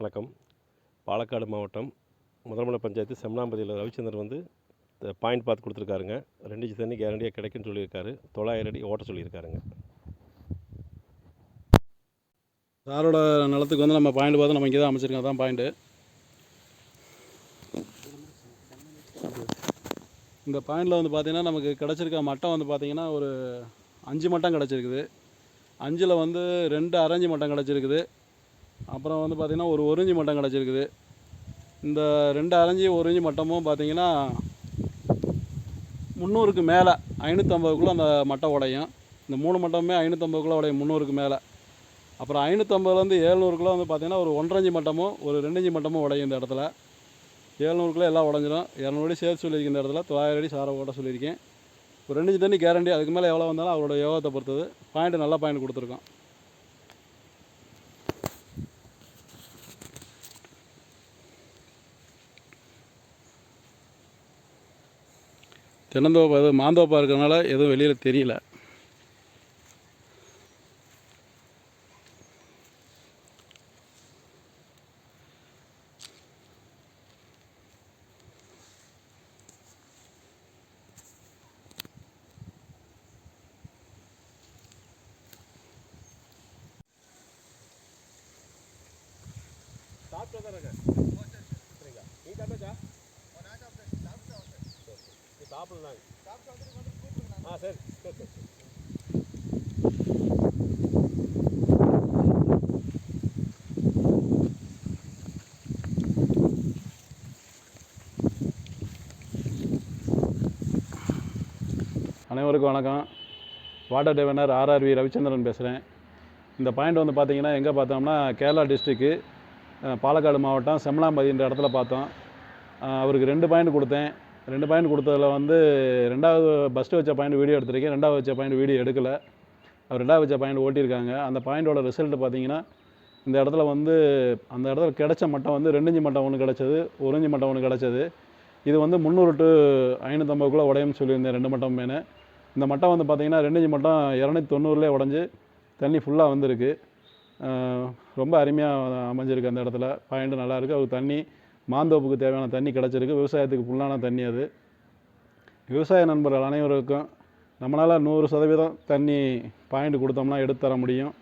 வணக்கம். பாலக்காடு மாவட்டம் முதல்மலை பஞ்சாயத்து செம்னாம்பதியில் ரவிச்சந்திரன் வந்து பாயிண்ட் பார்த்து கொடுத்துருக்காருங்க. ரெண்டு இன்ச்சு தண்ணி கேரண்டியாக கிடைக்குன்னு சொல்லியிருக்காரு. தொள்ளாயிரம் அடி ஓட்ட சொல்லியிருக்காருங்க. சாரோட நிலத்துக்கு வந்து நம்ம பாயிண்ட் பார்த்து நம்ம இங்கே தான் அமைச்சிருக்கோம். தான் பாயிண்ட்டு இந்த பாயிண்டில் வந்து பார்த்திங்கன்னா நமக்கு கிடச்சிருக்க மட்டம் வந்து பார்த்திங்கன்னா ஒரு அஞ்சு மட்டம் கிடச்சிருக்குது. அஞ்சில் வந்து ரெண்டு அரைஞ்சி மட்டம் கிடச்சிருக்குது. அப்புறம் வந்து பார்த்திங்கன்னா ஒரு ஒரிஞ்சி மட்டம் கிடச்சிருக்குது. இந்த ரெண்டு அரைஞ்சி ஒரு இஞ்சி மட்டமும் பார்த்திங்கன்னா முந்நூறுக்கு மேலே ஐநூற்றம்பதுக்குள்ளே அந்த மட்டை உடையும். இந்த மூணு மட்டமுமே ஐநூற்றம்பதுக்குள்ளே உடையும் முந்நூறுக்கு மேலே. அப்புறம் ஐநூற்றம்பதுலேருந்து ஏழ்நூறுக்குள்ளே வந்து பார்த்திங்கன்னா ஒரு ஒன்றரை மட்டமும் ஒரு ரெண்டஞ்சு மட்டமும் உடையும் இந்த இடத்துல. ஏழ்நூறுக்குள்ளே எல்லாம் உடஞ்சிடும் இரநூறு அடி சேர்த்து சொல்லியிருக்கேன் இந்த இடத்துல. தொள்ளாயிரம் அடி சாரை ஓட்ட சொல்லியிருக்கேன். ஒரு ரெண்டு தண்ணி கேரண்டி அதுக்கு மேலே எவ்வளோ வந்தாலும் அவரோட யோகத்தை பொறுத்தது. பாயிண்ட் நல்ல பாயிண்ட் கொடுத்துருக்கோம். தென்னந்தோப்பா அது மாந்தோப்பாக இருக்கிறனால எதுவும் வெளியில் தெரியல. ஆ சரி சரி சரி அனைவருக்கும் வணக்கம். வாட்டர் டெவனர் ஆர்ஆர்வி ரவிச்சந்திரன் பேசுகிறேன் இந்த பாயிண்ட் வந்து பார்த்தீங்கன்னா எங்கே பார்த்தோம்னா கேரளா டிஸ்ட்ரிக்கு பாலக்காடு மாவட்டம் செம்மலாம்பதின்ற இடத்துல பார்த்தோம். அவருக்கு ரெண்டு பாயிண்ட் கொடுத்தேன். ரெண்டு பாயிண்ட் கொடுத்ததில் வந்து ரெண்டாவது ஃபஸ்ட்டு வச்ச பாயிண்ட் வீடியோ எடுத்திருக்கேன். ரெண்டாவது வச்ச பாயிண்ட் வீடியோ எடுக்கலை. அவர் ரெண்டாவது வச்ச பாயிண்ட் ஓட்டியிருக்காங்க. அந்த பாயிண்டோட ரிசல்ட் பார்த்தீங்கன்னா இந்த இடத்துல வந்து அந்த இடத்துல கிடைச்ச மட்டம் வந்து ரெண்டு இஞ்சி மட்டம் ஒன்று கிடச்சது ஒரு இஞ்சி மட்டம் ஒன்று கிடச்சது. இது வந்து முந்நூறு டு ஐநூற்றம்பதுக்குள்ளே உடையும்னு சொல்லியிருந்தேன் ரெண்டு மட்டம் மேனு இந்த மட்டம் வந்து பார்த்திங்கன்னா ரெண்டு இஞ்சி மட்டம் இரநூத்தி தொண்ணூறுலேயே உடஞ்சி தண்ணி ஃபுல்லாக வந்திருக்கு. ரொம்ப அருமையாக அமைஞ்சிருக்கு அந்த இடத்துல. பாயிண்ட் நல்லாயிருக்கு இருக்குது அதுக்கு தண்ணி மாந்தோப்புக்கு தேவையான தண்ணி கிடச்சிருக்கு. விவசாயத்துக்கு ஃபுல்லான தண்ணி அது. விவசாய நண்பர்கள் அனைவருக்கும் நம்மளால் நூறு சதவீதம் தண்ணி பாயிண்ட் கொடுத்தோம்னா எடுத்து தர முடியும்.